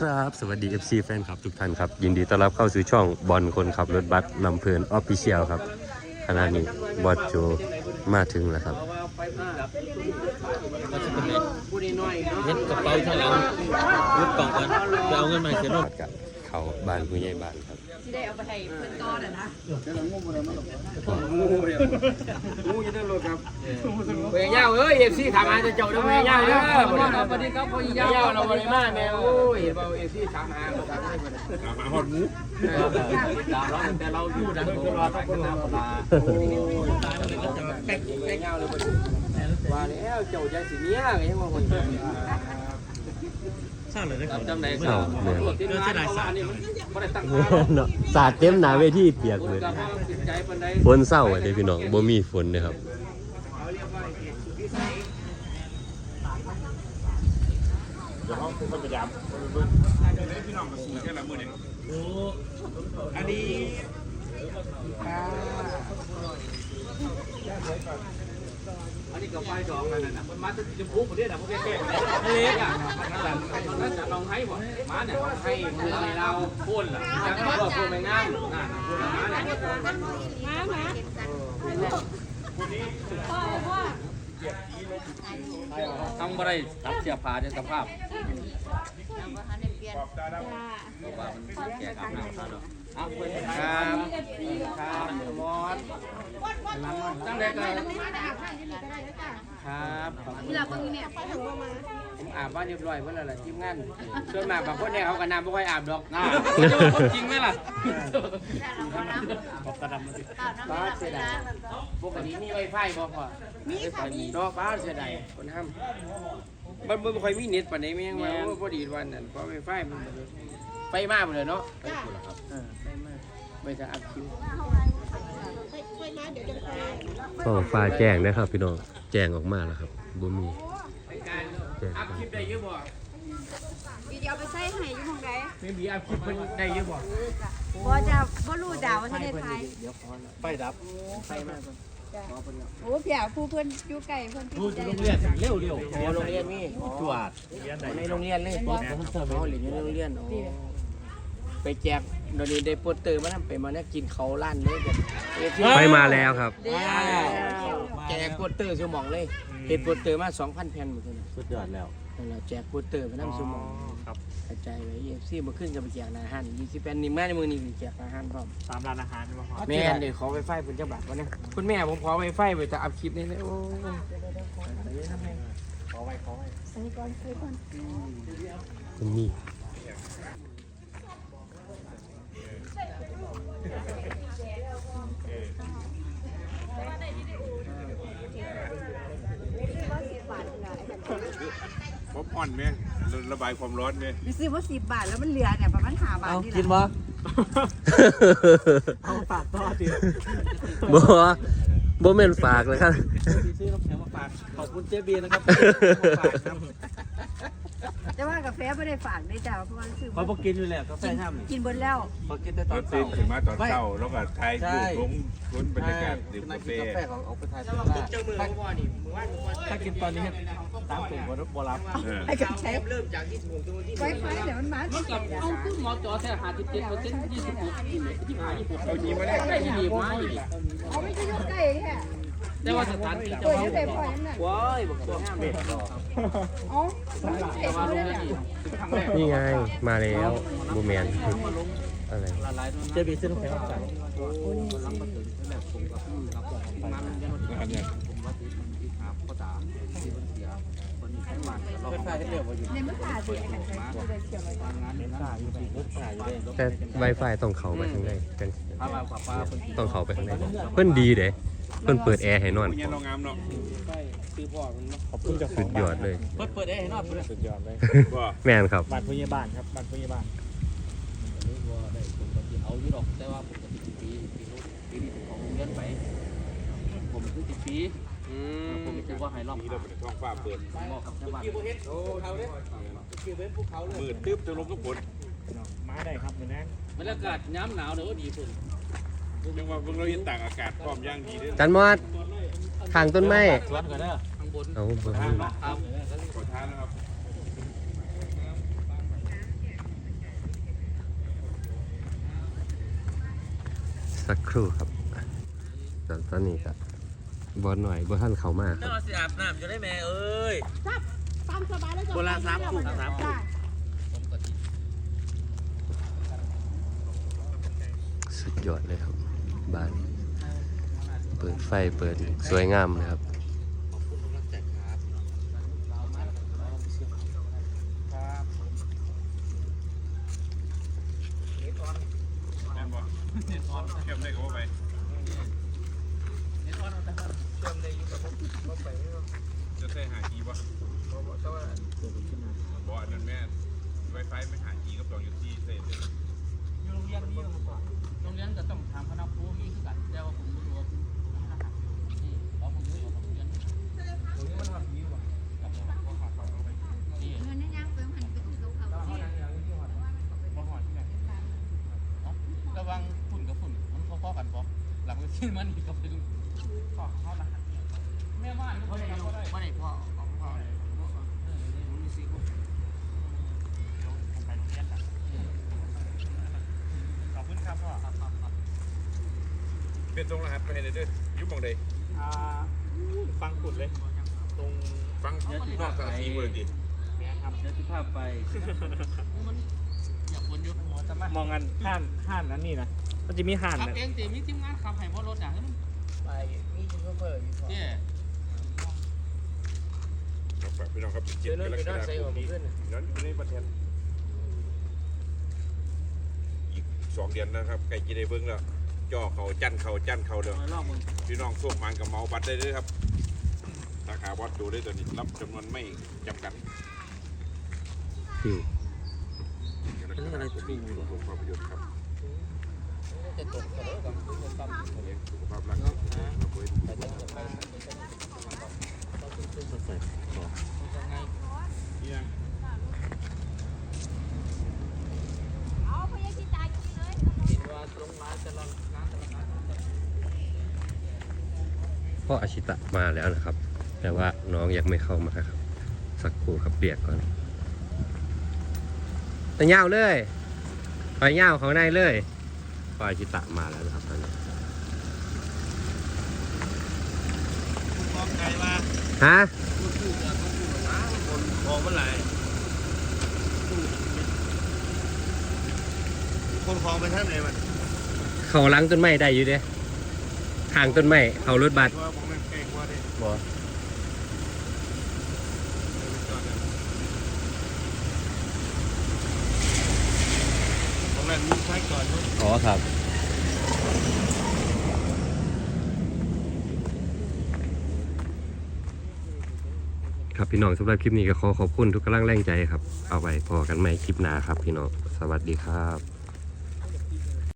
ครับ สวัสดี FC แฟนคลับทุกท่านครับ ยินดีต้อนรับเข้าสู่ช่องบอลคนขับรถบัสลำเพลินออฟฟิเชียลครับขณะนี้บอสโจมาถึงแล้วครับเฮ็ดกระเป๋าข้างหลังยึดกล่องก่อนไปเอาเงินมาเขียนรูปกับเขาบ้านผู้ใหญ่บ้านครับ ที่ได้เอาไปให้เพื่อนก้อนอะนะเวียงยาวเอ้ยเอฟซีถามหาจะเจ้าด้อเวียงยาวเด้อสวัสดีครับพ่อยยาวเราบ่ได้มาแม่โอ้ยเห็นบ่เอฟซีถามหาถามห้เพิ่นมาฮอดหมูแต่เราอยู่ดังตัวรอต้องคนหาปลาเวียงยาวเลยบ่ว่าแล้วเจ้าใจสิเมียก็ยังว่าคน สร้างเลยได้ครับจำได้เศร้าเลยเรื่องเสียดายสารนี่มันบ่ได้ตั้งเนาะสาดเต็มหนาเวทีเปียกคนเลยกับจิตใจปานใดฝนเศร้าอะเด้พี่น้องบ่มีฝนนะครับอันนี้ อันนี้กับไฟดองนั่นน่ะมันมาจะจะพุกบ่ได้น่ะบ่แก่ๆเล็กอะนั่นน่ะลองให้บ่มาเนี่ยให้มือให้เราพ่นล่ะจังว่าพ่นไม่งามนั่นพ่นมาเนี่ยมามาต้องบ่ได้ตัดเสียผ้าในสภาพ บอกว่ามันแก่กับน้ำซะเนาะเอาเพิ่นครับครับมอสตั้งแต่ก็ครับที่เราเพิ่งเนี่ยผมอาบบ้านเรียบร้อยเมื่อไหร่ล่ะทีมงานส่วนมากบางคนเนี่ยเขาก็น้ำไม่ค่อยอาบดอกนะจริงไหมล่ะบ้าเสียดายปกติมีไวไฟบ่พอมีค่ะมีดอกบ้าเสียดายคนห้าม มันไม่ค่อยมีเน็ตปานนี้แม่งว่าโอ้พอดีวันนั้นเพราะไวไฟมันบ่ได้ไฟมากหมดเลยเนาะไฟกูล่ะครับเออไฟมากไม่จะอัพคิวก็ฟ้าแจ้งนะครับ พี่น้องแจ้งออกมาแล้วครับบ่มีไปการแจ้งอัพคลิปได้เยอะบ่วิดีโอไปใส่ให้อยู่หมองใดไม่มีอัพคลิปเพิ่นได้เยอะบ่บ่จะบ่รู้ดาวว่าที่ได้ทายเดี๋ยวพอละไฟดับ ไฟมา กก่อนรอเพิ่นก่อนโอ้เพียผู้เพิ่นอยู่ไกลเพิ่นพูที่ดใจโรงเรียนเร็วเร็วอ๋อโรงเรียนมีจวดในโรงเรียนเลยผมผมเสิร์ฟเขาเหรียญในโรงเรียนอ๋อไปแจกเดี๋ยวนี้ได้โปสเตอร์มาทำไปมาเนี่ยกินเขาล้านเลยแบบไปมาแล้วครับแจกโปสเตอร์สมองเลยเห็นโปสเตอร์มา2,000แผ่นหมดเลยสุดยอดแล้วนั่นแหละแจกโปสเตอร์ไปนำสมองครับกระจายไว้เอฟซีมาขึ้นกับไปแจกอาหาร20แผ่นนี่มาในมือนี่แจกอาหารพร้อมตามร้านอาหารมาครับแม่เดี๋ยวขอไวไฟเป็นเจ้าบัตรวะเนี่ยคุณแม่ผมขอไวไฟไปจะอัพคลิปนี้เลยโอ้ขอไว้ขอไว้ใส่ก่อนใส่ก่อนมัน อปคอร์นไหมระบายความร้อนไหมไปซื้อว่า10บาทแล้วมันเหลือเนี่ยประมาณ5บาทเอานี่กินแหละบ่เอาฝากต่อดิบ่บ่แม่นฝากเลยครับ ซื้อน้ำแข็งมาฝาก ขอบคุณเจ๊บีนะครับฝากครับแต่ว่ากาแฟบ่ได้ฝากได้จ้าเพราะว่าซื้อเขาบอกกินอยู่แล้วกาแฟห้ามกินเบิดแล้วเขากินแต่ตตออนนเช้าตื่นขึ้นมาตอนเช้าแล้วก็ถ่ายรูปลงล้นบรรยากาศดื่มกาแฟกาแฟของเอาไปทานแล้วมาปุ๊บเจ้ามือเขาบอกนี่มือว่านมือว่านถ้ากินตอนนี้ตามถุงบรับเออให้กับใช้เริ่มจากที่ถูกตัวที่ไวไฟเดี๋ยวมันมามันกับเอาขึ้นหมอจอแท้หาสิบเจ็ดเปอร์เซ็นต์ยี่สิบหกยี่สิบยี่สิบห้ายี่สิบหกเอายีมาแลกได้ยี่สิบห้ายี่สิบเอาไม่ใช่อยู่ใกล้แค่ แต่ว่าสถานที่เปิจะดอยู่แต่พอนั่นน่ะว้ายบอกตัวห้ามเลยอ๋อใส่แต่ว่าเขาลเลงที่ครั้งแรกนี่ไงมาแล้วบูแมนอะไรเจ๊บีซื้อน้ำแข็งมาฝากอันเนี้ยกาแฟให้เร็วกว่าอยู่ในมือขาดสิอันใส่ตัวเลยเขียวไว้แต่ Wi-Fi ต้องเขาไปข้างในกันต้องเขาไปข้างในเพิ่อนดีเด้ เพิ่นเปิดแอร์ให้นอนผู้ใหญ่เรางามเนาะซื้อพ่อมันขอบคุณเจ้าขสุองดยอดเลย เปิดเปิดได้ให้นอนเปิดสุดยอดเลยว่าแม่นครับบ้านผู้ใหญ่บ้านครับบ้านผู้ใหญ่บ้านเอาอยู่ดอกแต่ว่าผมจะติดปีปีนู้นปีนี้ของเงินไป ผมคือติดปีผมคิดว่าให้รอบนี่เราเป็นท้องฟ้าเปิดเหมาะกับชาวบ้านมืดตึ๊บจะลมทุกคนมาได้ครับมือนั้นบรรยากาศย้ำหนาวเดี๋ยวก็ดี เรีว่าเพิ่งเราเห็นตางอากาศพร้อมย่างดีด้วยจันมอดข้างต้นไม้สวนก่นเด้อเอาเบิ่งนี่ขอท้านะครับสักครู่ครับตอนตอนนี้ก็บอลหน่อยบอลท่านเขามาคเจ้ารับ สิอาบน้ำจะได้แม่เอ้ย จับตามสบายแล้จ้ะโบราณสามกลุ่มสามกสุดยอดเลยครับ บ้าน เปิดไฟเปิดสวยงามนะครับแม่นบ่เข้มได้ก็ไปจะใส่หาจีบ่บ่อันนั้นแม่ไวไฟไม่หาจีก็ต้องอยู่ที่เซน อยู่โรงเรียนนี่โรงเรียนก็ต้องถามคณะครูมีคือกันแต่ว่าผมไม่รู้ว่านี่เอาผมรู้ว่าผมเรียนตรงนี้มันว่าผีว่ะนี่ เงินยังไปหันไปถึงเขาเขาที่ บ่หอดที่ไหนระวังฝุ่นกับฝุ่นมันพอๆกันปะ หลังจากที่มันอีกกับเป็นข้อข้อรหัสแม่บ้านก็ได้ไม่ได้พ่อของพ่อมันมีสี่คนผมไปโรงเรียนละขอบคุณครับพ่อครับครับครับเป็นตรงรหัสไปให้ได้เด้อยู่หม่องใดอ่าฟังกุดเลย ตรงฟังนอกสถานที่บ่ได้ดิเนี้ยครับเดี๋ยวสิภาพไปมันอยากวนยุคหัวจะมามองกันห้านห้านนั้นนี่นะ มันจะมีห้านขับนะเองตีมีทีมงานขับให้บ่รถอย่างนั้นไปมีโชเฟอร์อยู่พอเนี่ยครับฝากพี่น้องครับเจอเรื่องไปนอนใส่หัวมันขึ้นนั้นอยู่ในประเทศอีกสองเดือนนะครับใกล้จะได้เบิ่งแล้วจ่อเขาจันเขาจันเขาเด้อ รอบมึงพี่น้องส่งมันกับเมาบัตรได้เลยครับสาขาวัดดูได้ตัวนี้รับจำนวนไม่จำกัดที่เรื่องอะไรที่มีโรงภาพยนตร์ครับ พร่างกายครับเว้ยแต่ยังจะไปเนี่ยคิดว่าตรงมาจะลองงานจะลองงานพ่ออาชิตะมาแล้วนะครับ แต่ว่าน้องยังไม่เข้ามาครับ สักครู่ครับเปียกก่อนแต่เงาเลยไปเงาเขาในเลย พ่ออาชิตะมาแล้วนะครับตอนนี้มองไกลมาฮะมองเมื่อไหร่คนคลองไปท่านไหนมันเขาล้างต้นไม้ได้อยู่เด้ทางต้นไม้เขารถบัสว่าผมไม่เก่งว่าดิบอ ตรงนั้นมีไฟก่ อ๋อครับครับพี่น้องสำหรับคลิปนี้ก็ขอขอบคุณทุกกำลังแรงใจครับ เอาไว้พอกันใหม่คลิปหน้าครับพี่น้อง สวัสดีครับ